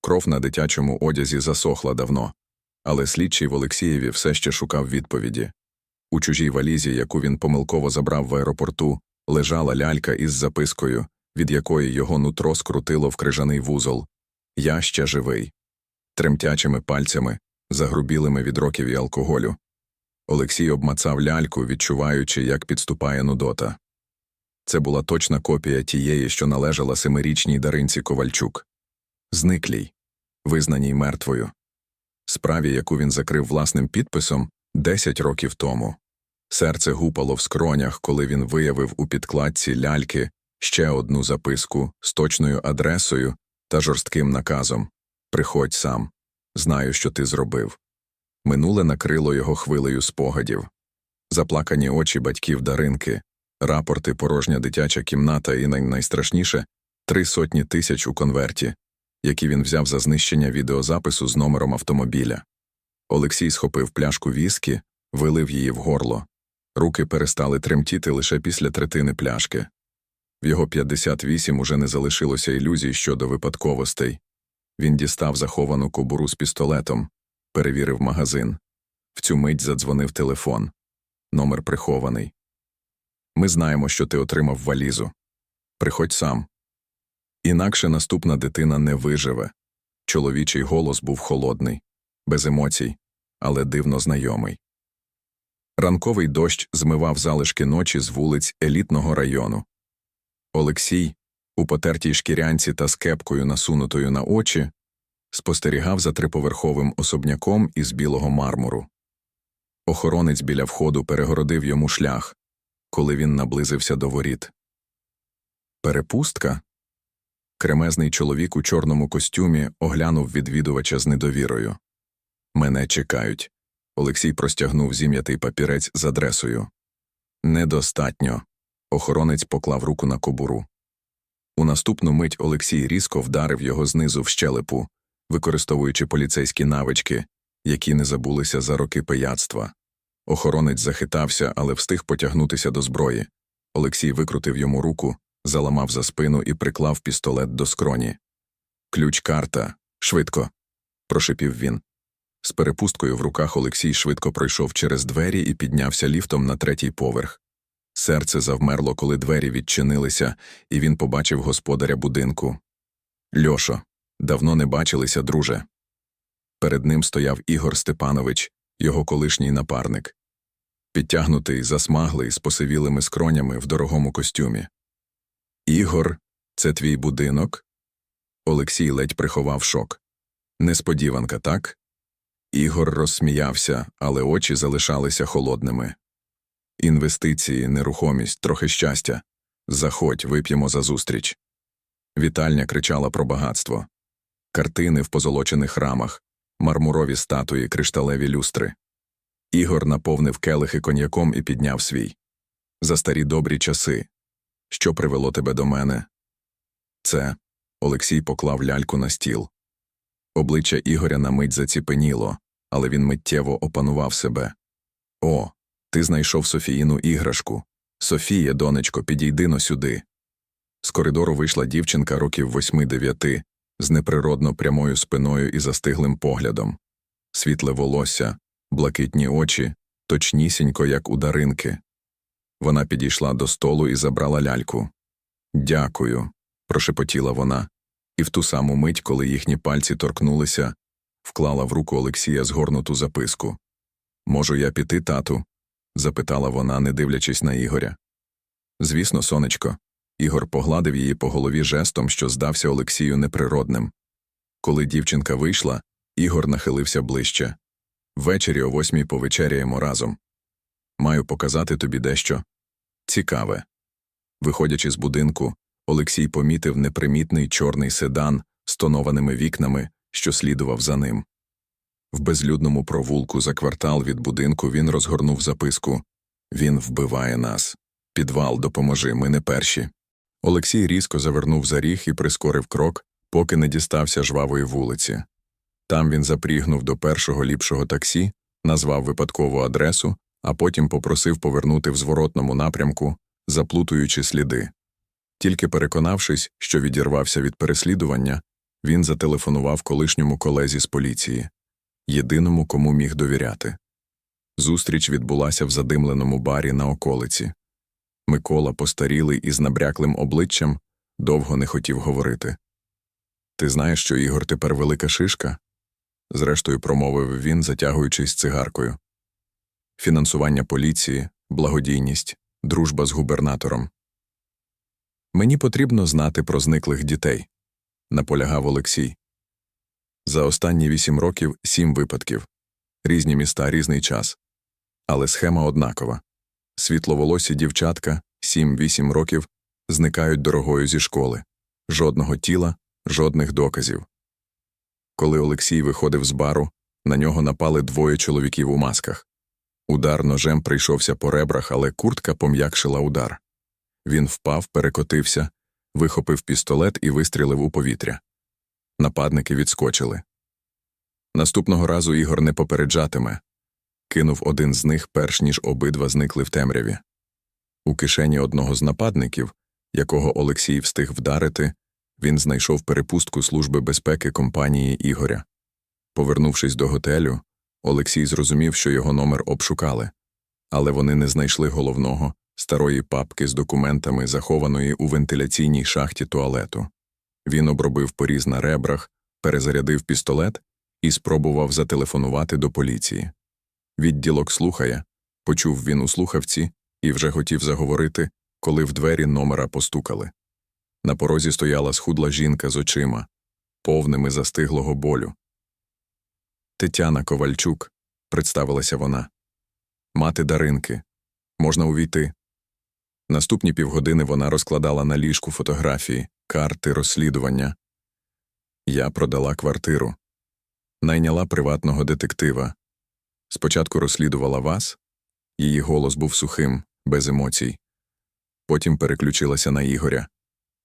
Кров на дитячому одязі засохла давно, але слідчий в Олексієві все ще шукав відповіді. У чужій валізі, яку він помилково забрав в аеропорту, лежала лялька із запискою, від якої його нутро скрутило в крижаний вузол. Я ще живий. Тремтячими пальцями, загрубілими від років і алкоголю. Олексій обмацав ляльку, відчуваючи, як підступає нудота. Це була точна копія тієї, що належала семирічній Даринці Ковальчук. Зниклій, визнаній мертвою. Справі, яку він закрив власним підписом 10 років тому. Серце гупало в скронях, коли він виявив у підкладці ляльки ще одну записку з точною адресою та жорстким наказом Приходь сам. Знаю, що ти зробив. Минуле накрило його хвилею спогадів. Заплакані очі батьків Даринки, рапорти порожня дитяча кімната і най- найстрашніше три сотні тисяч у конверті, які він взяв за знищення відеозапису з номером автомобіля. Олексій схопив пляшку віскі, вилив її в горло. Руки перестали тремтіти лише після третини пляшки. В його 58 уже не залишилося ілюзій щодо випадковостей. Він дістав заховану кобуру з пістолетом, перевірив магазин. В цю мить задзвонив телефон. Номер прихований. Ми знаємо, що ти отримав валізу. Приходь сам. Інакше наступна дитина не виживе. Чоловічий голос був холодний, без емоцій, але дивно знайомий. Ранковий дощ змивав залишки ночі з вулиць елітного району. Олексій, у потертій шкірянці та з кепкою, насунутою на очі, спостерігав за триповерховим особняком із білого мармуру. Охоронець біля входу перегородив йому шлях, коли він наблизився до воріт. Перепустка? Кремезний чоловік у чорному костюмі оглянув відвідувача з недовірою. Мене чекають. Олексій простягнув зім'ятий папірець з адресою. Недостатньо. Охоронець поклав руку на кобуру. У наступну мить Олексій різко вдарив його знизу в щелепу, використовуючи поліцейські навички, які не забулися за роки пияцтва. Охоронець захитався, але встиг потягнутися до зброї. Олексій викрутив йому руку, заламав за спину і приклав пістолет до скроні. Ключ карта. Швидко. прошипів він. З перепусткою в руках Олексій швидко пройшов через двері і піднявся ліфтом на третій поверх. Серце завмерло, коли двері відчинилися, і він побачив господаря будинку. Льошо, давно не бачилися, друже. Перед ним стояв Ігор Степанович, його колишній напарник. Підтягнутий, засмаглий, з посивілими скронями в дорогому костюмі. Ігор, це твій будинок? Олексій ледь приховав шок. Несподіванка, так? Ігор розсміявся, але очі залишалися холодними. Інвестиції, нерухомість, трохи щастя. Заходь, вип'ємо за зустріч. Вітальня кричала про багатство. Картини в позолочених рамах, мармурові статуї, кришталеві люстри. Ігор наповнив келихи коньяком і підняв свій. За старі добрі часи. Що привело тебе до мене? Це. Олексій поклав ляльку на стіл. Обличчя Ігоря на мить заціпеніло, але він миттєво опанував себе. О, ти знайшов Софіїну іграшку. Софія, донечко, підійди но сюди. З коридору вийшла дівчинка років восьми-дев'яти, з неприродно прямою спиною і застиглим поглядом. Світле волосся, блакитні очі, точнісінько, як у даринки. Вона підійшла до столу і забрала ляльку. Дякую, прошепотіла вона, і в ту саму мить, коли їхні пальці торкнулися, вклала в руку Олексія згорнуту записку. Можу я піти, тату? запитала вона, не дивлячись на Ігоря. Звісно, сонечко. Ігор погладив її по голові жестом, що здався Олексію неприродним. Коли дівчинка вийшла, Ігор нахилився ближче. Ввечері о восьмій повечеряємо разом. Маю показати тобі дещо цікаве. Виходячи з будинку, Олексій помітив непримітний чорний седан з тонованими вікнами, що слідував за ним. В безлюдному провулку за квартал від будинку він розгорнув записку Він вбиває нас. Підвал, допоможи, ми не перші. Олексій різко завернув за ріг і прискорив крок, поки не дістався жвавої вулиці. Там він запрігнув до першого ліпшого таксі, назвав випадкову адресу, а потім попросив повернути в зворотному напрямку, заплутуючи сліди. Тільки переконавшись, що відірвався від переслідування, Він зателефонував колишньому колезі з поліції, єдиному, кому міг довіряти. Зустріч відбулася в задимленому барі на околиці. Микола, постарілий і з набряклим обличчям, довго не хотів говорити. Ти знаєш, що Ігор тепер велика шишка? зрештою промовив він, затягуючись цигаркою. Фінансування поліції, благодійність, дружба з губернатором. Мені потрібно знати про зниклих дітей, наполягав Олексій. За останні вісім років сім випадків. Різні міста, різний час. Але схема однакова. Світловолосі дівчатка, 7-8 років, зникають дорогою зі школи. Жодного тіла, жодних доказів. Коли Олексій виходив з бару, на нього напали двоє чоловіків у масках. Удар ножем прийшовся по ребрах, але куртка пом'якшила удар. Він впав, перекотився, вихопив пістолет і вистрілив у повітря. Нападники відскочили. Наступного разу Ігор не попереджатиме. Кинув один з них, перш ніж обидва зникли в темряві. У кишені одного з нападників, якого Олексій встиг вдарити, він знайшов перепустку Служби безпеки компанії Ігоря. Повернувшись до готелю, Олексій зрозумів, що його номер обшукали, але вони не знайшли головного старої папки з документами, захованої у вентиляційній шахті туалету. Він обробив поріз на ребрах, перезарядив пістолет і спробував зателефонувати до поліції. Відділок слухає, почув він у слухавці і вже хотів заговорити, коли в двері номера постукали. На порозі стояла схудла жінка з очима, повними застиглого болю. Тетяна Ковальчук, представилася вона. Мати Даринки. Можна увійти. Наступні півгодини вона розкладала на ліжку фотографії, карти розслідування. Я продала квартиру. Найняла приватного детектива. Спочатку розслідувала вас. Її голос був сухим, без емоцій. Потім переключилася на Ігоря.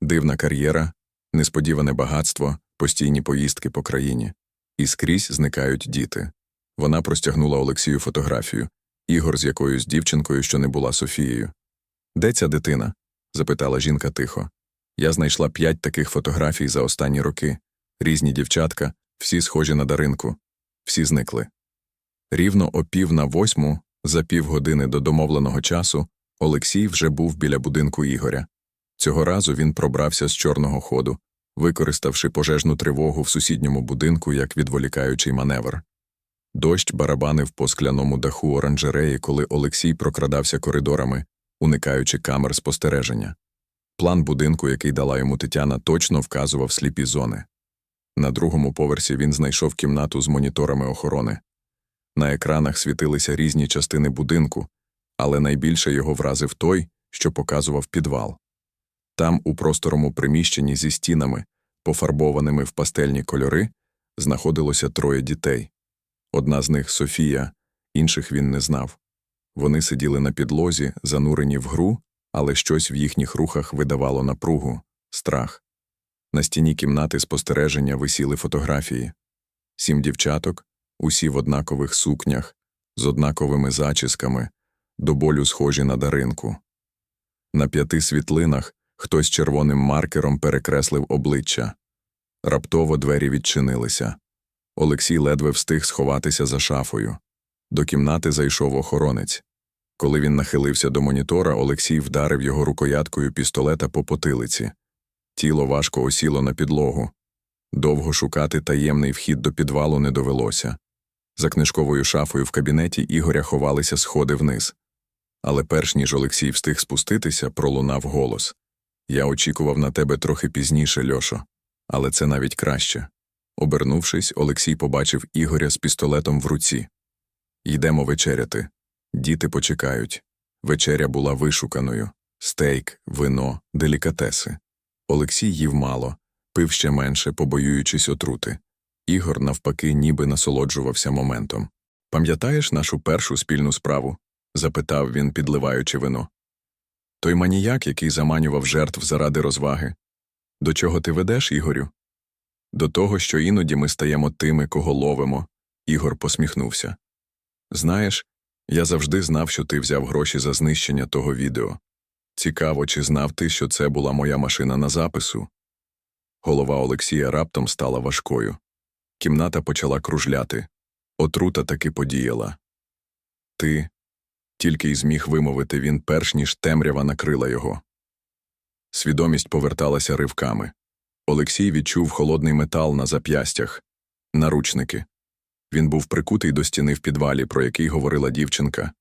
Дивна кар'єра, несподіване багатство, постійні поїздки по країні. І скрізь зникають діти. Вона простягнула Олексію фотографію, Ігор з якоюсь дівчинкою, що не була Софією. Де ця дитина? запитала жінка тихо. Я знайшла п'ять таких фотографій за останні роки. Різні дівчатка, всі схожі на даринку, всі зникли. Рівно о пів на восьму, за півгодини до домовленого часу, Олексій вже був біля будинку Ігоря. Цього разу він пробрався з чорного ходу, використавши пожежну тривогу в сусідньому будинку як відволікаючий маневр. Дощ барабанив по скляному даху оранжереї, коли Олексій прокрадався коридорами, уникаючи камер спостереження. План будинку, який дала йому Тетяна, точно вказував сліпі зони. На другому поверсі він знайшов кімнату з моніторами охорони. На екранах світилися різні частини будинку, але найбільше його вразив той, що показував підвал. Там, у просторому приміщенні зі стінами, пофарбованими в пастельні кольори, знаходилося троє дітей. Одна з них Софія, інших він не знав. Вони сиділи на підлозі, занурені в гру, але щось в їхніх рухах видавало напругу, страх. На стіні кімнати спостереження висіли фотографії сім дівчаток, усі в однакових сукнях, з однаковими зачісками, до болю схожі на даринку. На п'яти світлинах хтось червоним маркером перекреслив обличчя. Раптово двері відчинилися. Олексій ледве встиг сховатися за шафою. До кімнати зайшов охоронець. Коли він нахилився до монітора, Олексій вдарив його рукояткою пістолета по потилиці. Тіло важко осіло на підлогу. Довго шукати таємний вхід до підвалу не довелося. За книжковою шафою в кабінеті Ігоря ховалися сходи вниз. Але перш ніж Олексій встиг спуститися, пролунав голос Я очікував на тебе трохи пізніше, Льошо, але це навіть краще. Обернувшись, Олексій побачив Ігоря з пістолетом в руці. Йдемо вечеряти. Діти почекають. Вечеря була вишуканою стейк, вино, делікатеси. Олексій їв мало, пив ще менше, побоюючись отрути. Ігор, навпаки, ніби насолоджувався моментом. Пам'ятаєш нашу першу спільну справу? запитав він, підливаючи вино. Той маніяк, який заманював жертв заради розваги. До чого ти ведеш, Ігорю? До того, що іноді ми стаємо тими, кого ловимо. Ігор посміхнувся. Знаєш, я завжди знав, що ти взяв гроші за знищення того відео. Цікаво, чи знав ти, що це була моя машина на запису. Голова Олексія раптом стала важкою. Кімната почала кружляти. Отрута таки подіяла. Ти тільки й зміг вимовити він, перш ніж темрява накрила його. Свідомість поверталася ривками. Олексій відчув холодний метал на зап'ястях, наручники. Він був прикутий до стіни в підвалі, про який говорила дівчинка.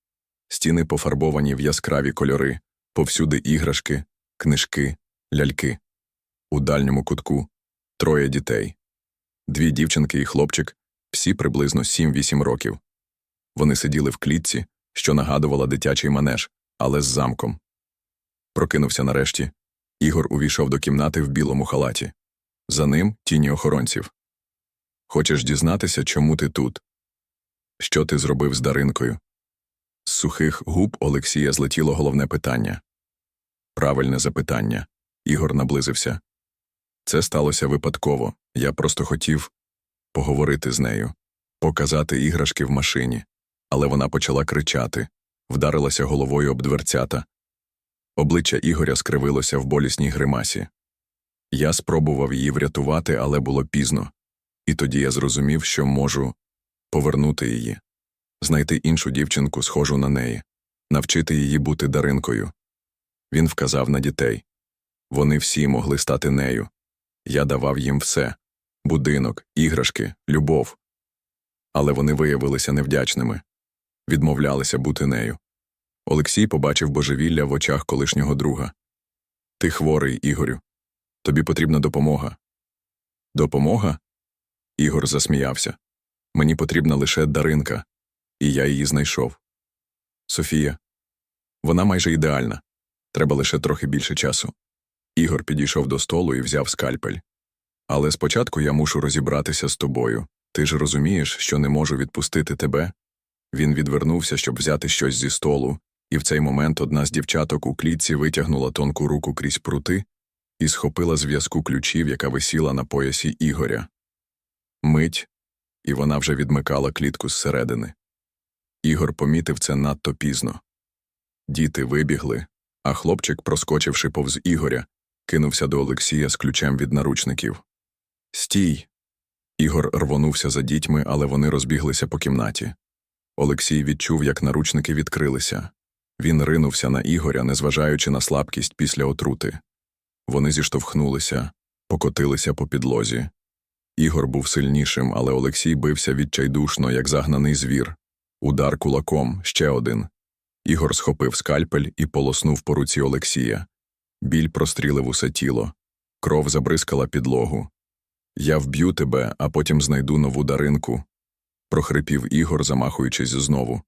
Стіни пофарбовані в яскраві кольори, повсюди іграшки, книжки, ляльки. У дальньому кутку троє дітей. Дві дівчинки і хлопчик, всі приблизно 7-8 років. Вони сиділи в клітці, що нагадувала дитячий манеж, але з замком. Прокинувся нарешті. Ігор увійшов до кімнати в білому халаті. За ним тіні охоронців. Хочеш дізнатися, чому ти тут? Що ти зробив з Даринкою? З сухих губ Олексія злетіло головне питання. Правильне запитання. Ігор наблизився. Це сталося випадково. Я просто хотів поговорити з нею, показати іграшки в машині. Але вона почала кричати, вдарилася головою об дверцята. Обличчя Ігоря скривилося в болісній гримасі. Я спробував її врятувати, але було пізно. І тоді я зрозумів, що можу повернути її, знайти іншу дівчинку, схожу на неї, навчити її бути даринкою. Він вказав на дітей. Вони всі могли стати нею. Я давав їм все будинок, іграшки, любов. Але вони виявилися невдячними, відмовлялися бути нею. Олексій побачив божевілля в очах колишнього друга. Ти хворий, Ігорю. Тобі потрібна допомога. Допомога? Ігор засміявся. Мені потрібна лише даринка, і я її знайшов. Софія. Вона майже ідеальна. Треба лише трохи більше часу. Ігор підійшов до столу і взяв скальпель. Але спочатку я мушу розібратися з тобою. Ти ж розумієш, що не можу відпустити тебе? Він відвернувся, щоб взяти щось зі столу, і в цей момент одна з дівчаток у клітці витягнула тонку руку крізь прути і схопила зв'язку ключів, яка висіла на поясі Ігоря. Мить, і вона вже відмикала клітку зсередини. Ігор помітив це надто пізно. Діти вибігли, а хлопчик, проскочивши повз Ігоря, кинувся до Олексія з ключем від наручників. Стій. Ігор рвонувся за дітьми, але вони розбіглися по кімнаті. Олексій відчув, як наручники відкрилися. Він ринувся на Ігоря, незважаючи на слабкість після отрути. Вони зіштовхнулися, покотилися по підлозі. Ігор був сильнішим, але Олексій бився відчайдушно, як загнаний звір. Удар кулаком, ще один. Ігор схопив скальпель і полоснув по руці Олексія. Біль прострілив усе тіло. Кров забризкала підлогу. Я вб'ю тебе, а потім знайду нову даринку. Прохрипів Ігор, замахуючись знову.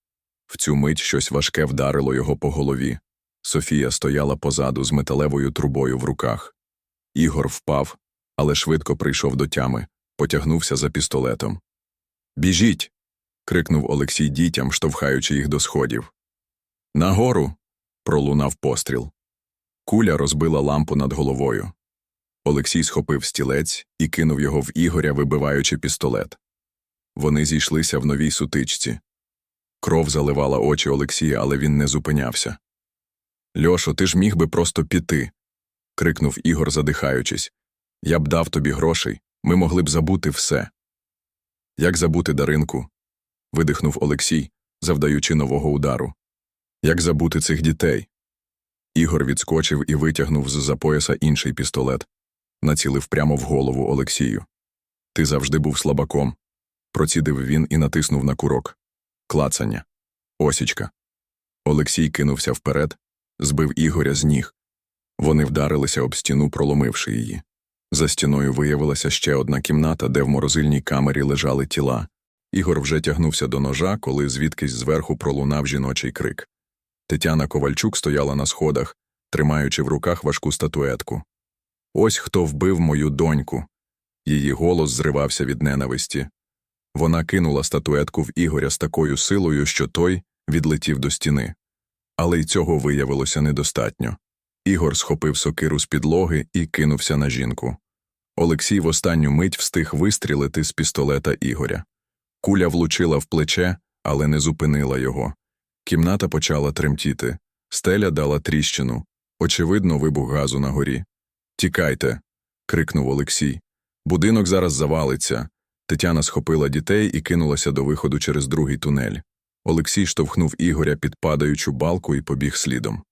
В цю мить щось важке вдарило його по голові. Софія стояла позаду з металевою трубою в руках. Ігор впав, але швидко прийшов до тями, потягнувся за пістолетом. Біжіть. крикнув Олексій дітям, штовхаючи їх до сходів. Нагору. пролунав постріл. Куля розбила лампу над головою. Олексій схопив стілець і кинув його в Ігоря, вибиваючи пістолет. Вони зійшлися в новій сутичці. Кров заливала очі Олексія, але він не зупинявся. Льошо, ти ж міг би просто піти. крикнув Ігор, задихаючись. Я б дав тобі грошей, ми могли б забути все. Як забути даринку? видихнув Олексій, завдаючи нового удару. Як забути цих дітей? Ігор відскочив і витягнув з за пояса інший пістолет, націлив прямо в голову Олексію. Ти завжди був слабаком. Процідив він і натиснув на курок. Клацання. Осічка. Олексій кинувся вперед, збив Ігоря з ніг. Вони вдарилися об стіну, проломивши її. За стіною виявилася ще одна кімната, де в морозильній камері лежали тіла. Ігор вже тягнувся до ножа, коли звідкись зверху пролунав жіночий крик. Тетяна Ковальчук стояла на сходах, тримаючи в руках важку статуетку. Ось хто вбив мою доньку. Її голос зривався від ненависті. Вона кинула статуетку в Ігоря з такою силою, що той відлетів до стіни. Але й цього виявилося недостатньо. Ігор схопив сокиру з підлоги і кинувся на жінку. Олексій в останню мить встиг вистрілити з пістолета Ігоря. Куля влучила в плече, але не зупинила його. Кімната почала тремтіти. Стеля дала тріщину. Очевидно, вибух газу на горі. Тікайте. крикнув Олексій. Будинок зараз завалиться. Тетяна схопила дітей і кинулася до виходу через другий тунель. Олексій штовхнув Ігоря під падаючу балку і побіг слідом.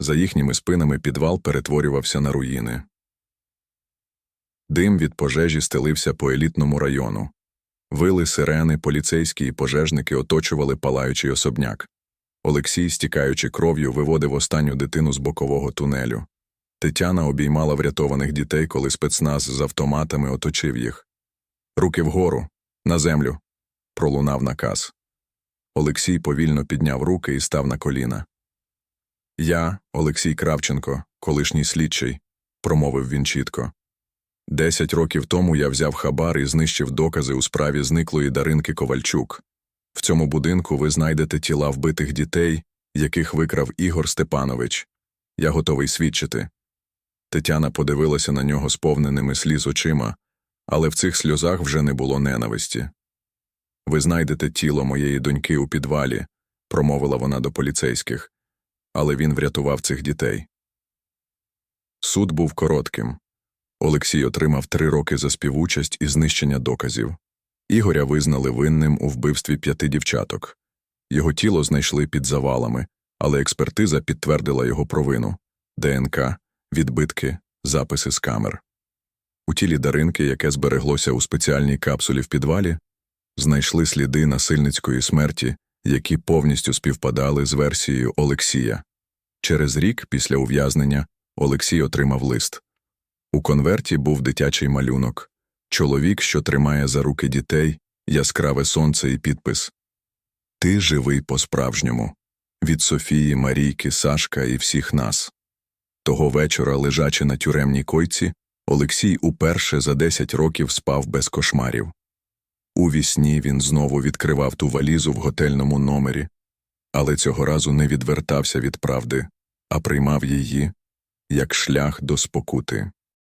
За їхніми спинами підвал перетворювався на руїни. Дим від пожежі стелився по елітному району. Вили сирени, поліцейські і пожежники оточували палаючий особняк. Олексій, стікаючи кров'ю, виводив останню дитину з бокового тунелю. Тетяна обіймала врятованих дітей, коли спецназ з автоматами оточив їх. Руки вгору, на землю. пролунав наказ. Олексій повільно підняв руки і став на коліна. Я, Олексій Кравченко, колишній слідчий, промовив він чітко. Десять років тому я взяв хабар і знищив докази у справі зниклої Даринки Ковальчук. В цьому будинку ви знайдете тіла вбитих дітей, яких викрав Ігор Степанович. Я готовий свідчити. Тетяна подивилася на нього сповненими сліз очима, але в цих сльозах вже не було ненависті. Ви знайдете тіло моєї доньки у підвалі, промовила вона до поліцейських, але він врятував цих дітей. Суд був коротким. Олексій отримав три роки за співучасть і знищення доказів. Ігоря визнали винним у вбивстві п'яти дівчаток. Його тіло знайшли під завалами, але експертиза підтвердила його провину ДНК, відбитки, записи з камер. У тілі Даринки, яке збереглося у спеціальній капсулі в підвалі, знайшли сліди насильницької смерті, які повністю співпадали з версією Олексія. Через рік після ув'язнення Олексій отримав лист. У конверті був дитячий малюнок, чоловік, що тримає за руки дітей, яскраве сонце і підпис Ти живий по-справжньому. Від Софії, Марійки, Сашка і всіх нас. Того вечора, лежачи на тюремній койці, Олексій уперше за 10 років спав без кошмарів. У вісні він знову відкривав ту валізу в готельному номері, але цього разу не відвертався від правди, а приймав її як шлях до спокути.